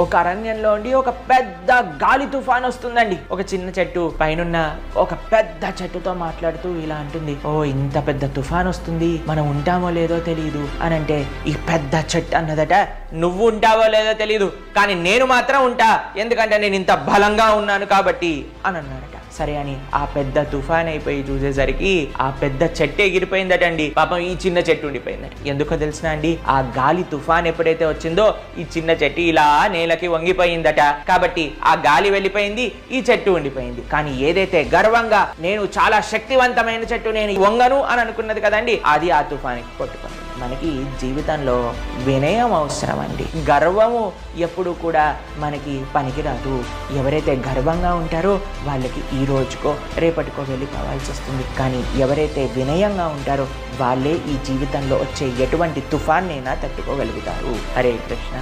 ఒక అరణ్యంలో ఉండి ఒక పెద్ద గాలి తుఫాన్ వస్తుందండి. ఒక చిన్న చెట్టు పైనున్న ఒక పెద్ద చెట్టుతో మాట్లాడుతూ ఇలా అంటుంది. ఓ ఇంత పెద్ద తుఫాన్ వస్తుంది. మనం ఉంటామో లేదో తెలియదు అని అంటే ఈ పెద్ద చెట్టు అన్నదట నువ్వు ఉంటావో లేదో తెలియదు కానీ నేను మాత్రం ఉంటా. ఎందుకంటే నేను ఇంత బలంగా ఉన్నాను కాబట్టి. అని అన్నాడట సరే అని ఆ పెద్ద తుఫాన్ అయిపోయి చూసేసరికి ఆ పెద్ద చెట్టు ఎగిరిపోయిందటండి. పాపం ఈ చిన్న చెట్టు ఉండిపోయిందట. ఎందుకో తెలిసిన అండి ఆ గాలి తుఫాన్ ఎప్పుడైతే వచ్చిందో ఈ చిన్న చెట్టు ఇలా నేలకి వంగిపోయిందట. కాబట్టి ఆ గాలి వెళ్ళిపోయింది ఈ చెట్టు ఉండిపోయింది. కానీ ఏదైతే గర్వంగా నేను చాలా శక్తివంతమైన చెట్టు నేను వంగను అని అనుకున్నది కదండి అది ఆ తుఫానికి కొట్టుకుంది. మనకి జీవితంలో వినయం అవసరం అండి. గర్వము ఎప్పుడు కూడా మనకి పనికిరాదు. ఎవరైతే గర్వంగా ఉంటారో వాళ్ళకి ఈ రోజుకో రేపటికో వెళ్ళిపోవాల్సి వస్తుంది. కానీ ఎవరైతే వినయంగా ఉంటారో వాళ్ళే ఈ జీవితంలో వచ్చే ఎటువంటి తుఫాన్నైనా తట్టుకోగలుగుతారు. హరే కృష్ణ.